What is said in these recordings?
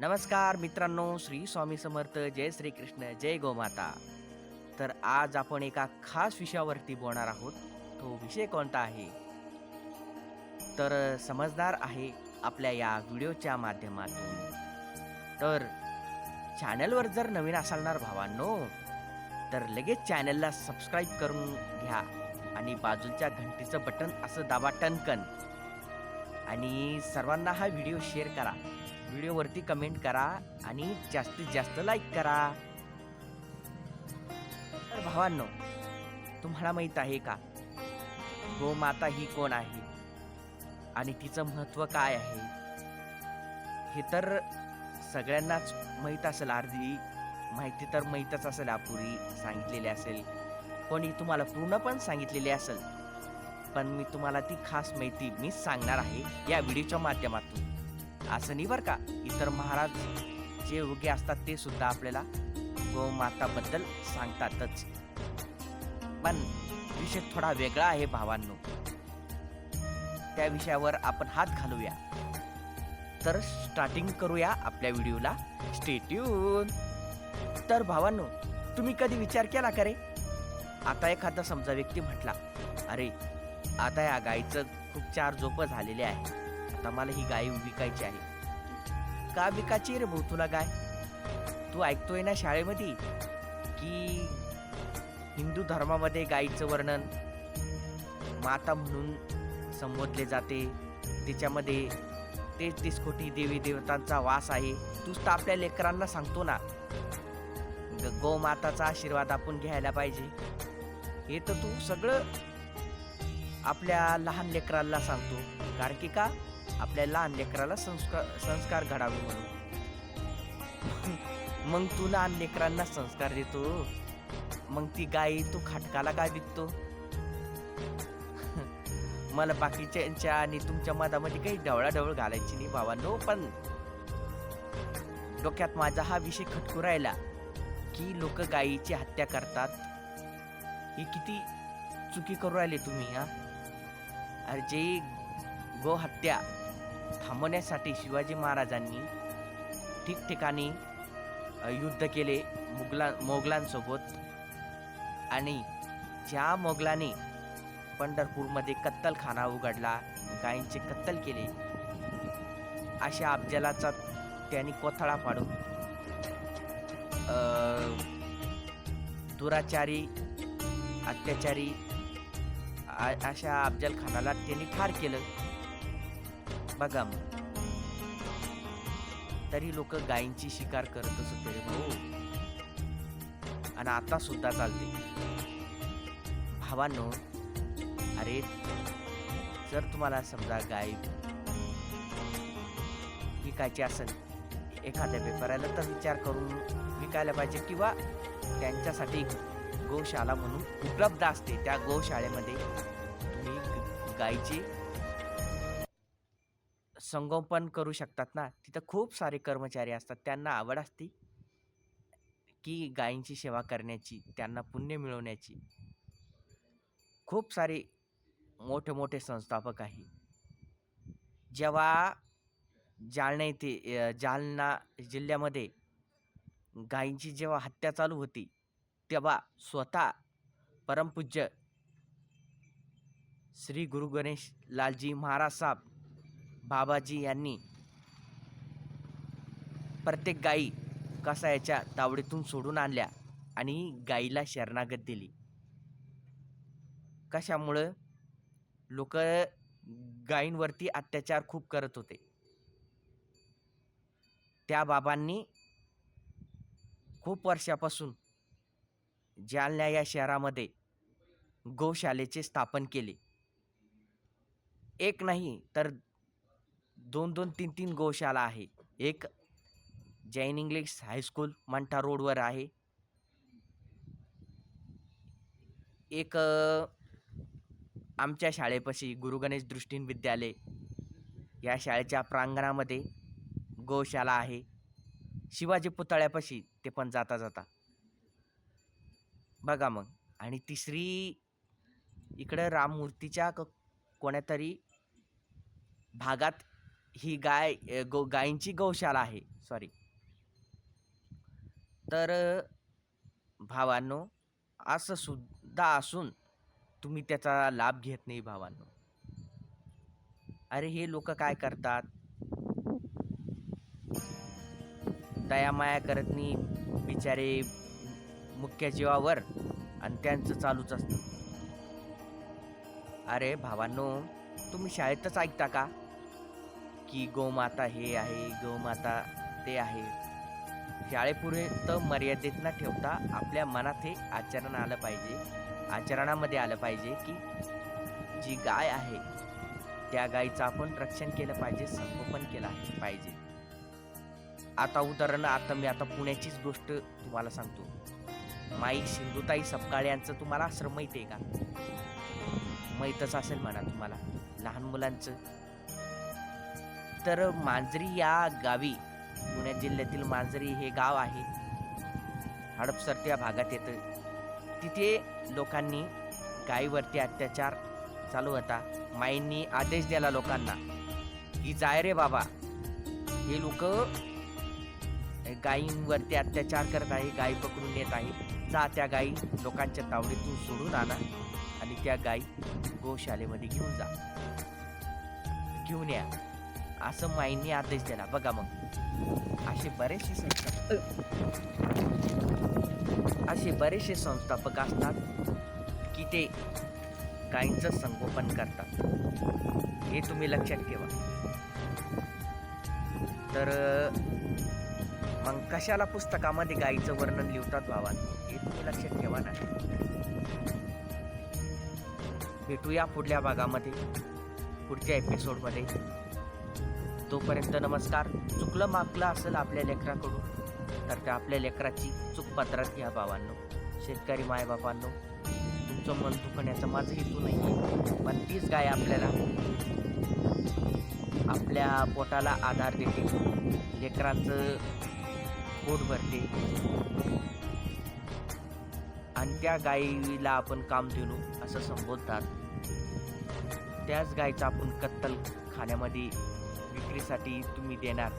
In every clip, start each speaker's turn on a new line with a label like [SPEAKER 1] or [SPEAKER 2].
[SPEAKER 1] नमस्कार मित्रांनो श्री स्वामी समर्थ जय श्रीकृष्ण जय गोमाता. तर आज आपण एका खास विषयावरती बोलणार आहोत. तो विषय कोणता आहे? तर समजणार आहे आपल्या या व्हिडिओच्या माध्यमातून. तर चॅनलवर जर नवीन असणार भावांनो तर लगेच चॅनलला सबस्क्राईब करून घ्या आणि बाजूच्या घंटीचं बटन असं दाबा टनकन आणि सर्वांना हा व्हिडिओ शेअर करा. व्हिडिओवरती कमेंट करा आणि जास्तीत जास्त लाईक करा. तर भावांनो तुम्हाला माहीत आहे का? गोमाता ही कोण आहे? आणि तिचं महत्त्व काय आहे? हे तर सगळ्यांनाच माहीत असेल अर्धी माहिती तर माहीतच असेल अपुरी सांगितलेली असेल. कोणी तुम्हाला पूर्ण पण सांगितलेली असेल. पण मी तुम्हाला ती खास माहिती मीच सांगणार आहे या व्हिडिओच्या माध्यमातून. असं नाही बरं का? इतर महाराज जे उगे असतात ते सुद्धा आपल्याला गोमाताबद्दल सांगतातच. पण विषय थोडा वेगळा आहे भावांनो. त्या विषयावर आपण हात घालूया. तर स्टार्टिंग करूया आपल्या व्हिडिओला. स्टेट्यून तर भावांनो तुम्ही कधी विचार केला का रे? आता एखादा समजा व्यक्ती म्हटला अरे आता या गाईचं खूप चार झोपं झालेले आहे आता मला ही गाय विकायची आहे. का विकायची रे भाऊ तुला गाय? तू ऐकतोय ना शाळेमध्ये की हिंदू धर्मामध्ये गायीचं वर्णन माता म्हणून संबोधले जाते. त्याच्यामध्ये तेहतीस कोटी देवी देवतांचा वास आहे. तूच तर आपल्या लेकरांना सांगतो ना. गोमाताचा आशीर्वाद आपण घ्यायला पाहिजे. हे तर तू सगळं आपल्या लहान लेकरांना सांगतो. कारण की का? आपल्या लहान लेकराला संस्कार संस्कार घडावे म्हणून. मग तू लहान लेकरांना संस्कार देतो. मग ती गाय तू खाटकाला काय विकतो. मला बाकीच्यांच्या आणि तुमच्या मधामध्ये काही ढवळाढवळ घालायची नाही बाबांनो पण डोक्यात माझा हा विषय खटकू राहिला की लोक गायीची हत्या करतात. ही किती चुकी करू राहिले तुम्ही हा? अरे जे गो हत्या. थांबवण्यासाठी शिवाजी महाराजांनी ठिकठिकाणी युद्ध केले मुघला मोगलांसोबत. आणि ज्या मोगलाने पंढरपूरमध्ये कत्तलखाना उघडला गायींचे कत्तल केले अशा अफजलाचा त्यांनी कोथळा पाडून दुराचारी अत्याचारी आ- अशा अफजल खानाला त्यांनी ठार केलं. बघा मग. तरी लोक गायींची शिकार करतच होते रे भाऊ आणि आता सुद्धा चालते. भावांनो अरे जर तुम्हाला समजा गाय विकायची असेल एखाद्या व्यापाऱ्याला तर विचार करून विकायला पाहिजे किंवा त्यांच्यासाठी गोशाला म्हणून उपलब्ध असते. त्या गोशाळेमध्ये तुम्ही गायीची संगोपन करू शकतात ना तिथं खूप सारे कर्मचारी असतात. त्यांना आवड असते की गायींची सेवा करण्याची त्यांना पुण्य मिळवण्याची. खूप सारे मोठे मोठे संस्थापक आहे. जेव्हा जालना येथे जालना जिल्ह्यामध्ये गायींची जेव्हा हत्या चालू होती तेव्हा स्वतः परमपूज्य श्री गुरु गणेश लालजी महाराज साहेब बाबाजी यांनी प्रत्येक गायी कसायाच्या तावडीतून सोडून आणल्या आणि गाईला शरणागत दिली. कशामुळं? लोक गायींवरती अत्याचार खूप करत होते. त्या बाबांनी खूप वर्षापासून जालना या शहरामध्ये गोशालेचे स्थापन केले. एक नाही तर दोन दोन तीन तीन गोशाला आहे. एक जैन इंग्लिश हायस्कूल मंठा रोडवर आहे. एक आमच्या शाळेपाशी गुरु गणेश दृष्टीन विद्यालय या शाळेच्या प्रांगणामध्ये गोशाला आहे. शिवाजी पुतळ्यापाशी ते पण जाता जाता. बघा मग. आणि तिसरी इकडं राममूर्तीच्या क कोण्यातरी भागात ही गाय गो गायींची गौशाला आहे. सॉरी तर भावांनो असं सुद्धा असून तुम्ही त्याचा लाभ घेत नाही भावांनो. अरे हे लोक काय करतात? दयामाया करत नाही बिचारे मुख्य जीवावर आणि त्यांचं चालूच असतं. अरे भावांनो तुम्ही शाळेतच ऐकता का? की गोमाता हे आहे गोमाता ते आहे. शाळेपुढे तर मर्यादित न ठेवता आपल्या मनात हे आचरण आलं पाहिजे. आचरणामध्ये आलं पाहिजे की जी गाय आहे त्या गायीचं आपण रक्षण केलं पाहिजे संगोपन केलं पाहिजे. आता उदाहरण आता मी आता पुण्याचीच गोष्ट तुम्हाला सांगतो. माई सिंधुताई सपकाळे यांचं तुम्हाला आश्रम माहिती आहे का? माहीतच असेल म्हणा तुम्हाला. लहान मुलांचं. तर मांजरी या गावी पुणे जिल्ह्यातील मांजरी हे गाव आहे. हडपसर त्या भागात येतं तिथे लोकांनी गायीवरती अत्याचार चालू होता. माईंनी आदेश दिला लोकांना की जाय रे बाबा. हे लोक गायींवरती अत्याचार करत आहे गायी पकडून येत आहे. जा त्या गायी लोकांच्या तावडीतून सोडून आणा आणि त्या गायी गोशालेमध्ये घेऊन जा. घेऊन या. असं माईंनी आदेश दिला. बघा मग. असे बरेचसे संस्था असे बरेचसे संस्थापक असतात की ते गायींचं संगोपन करतात. हे तुम्ही लक्षात ठेवा. तर मग कशाला पुस्तकामध्ये गायीचं वर्णन लिहितात भावांनो हे तुम्ही लक्षात ठेवा ना. भेटूया पुढल्या भागामध्ये पुढच्या एपिसोडमध्ये तोपर्यंत नमस्कार. चुकलं मापलं असेल आपल्या लेकराकडून तर त्या आपल्या लेकराची चूक पत्रात घ्या बाबांनो शेतकरी मायबापांनो तुमचं मन दुखण्याचा माझं हेतू नाही पण तीच गाय आपल्याला आपल्या पोटाला आधार देते. लेकरांचं पोट भरते. आणि त्या गायीला आपण काम कामधेनू असं संबोधतात. त्याच गायीचं आपण कत्तल खाण्यामध्ये विक्रीसाठी तुम्ही देणार.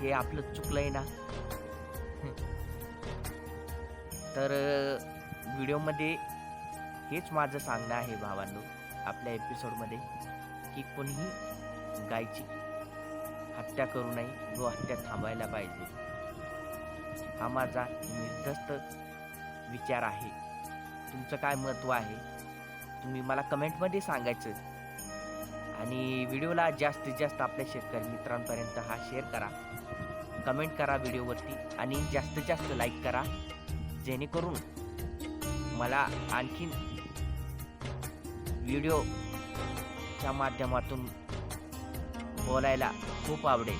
[SPEAKER 1] हे आपलं चुकलंय ना? तर व्हिडिओमध्ये हेच माझं सांगणं आहे भावांनो आपल्या एपिसोडमध्ये की कोणीही गायची हत्या करू नये व हत्या थांबायला पाहिजे. हा माझा निर्धस्त विचार आहे. तुमचं काय महत्त्व आहे? तुम्ही मला कमेंटमध्ये सांगायचं. आणि व्हिडिओला जास्तीत जास्त आपल्या शेतकरी मित्रांपर्यंत हा शेअर करा. कमेंट करा व्हिडिओवरती आणि जास्तीत जास्त लाईक करा जेणेकरून मला आणखीन व्हिडिओच्या माध्यमातून बोलायला खूप आवडेल.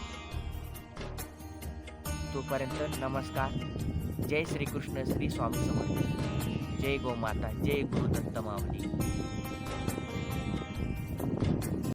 [SPEAKER 1] तोपर्यंत नमस्कार. जय श्रीकृष्ण श्री स्वामी समर्थ. जय गोमाता जय गुरुदत्त माऊली.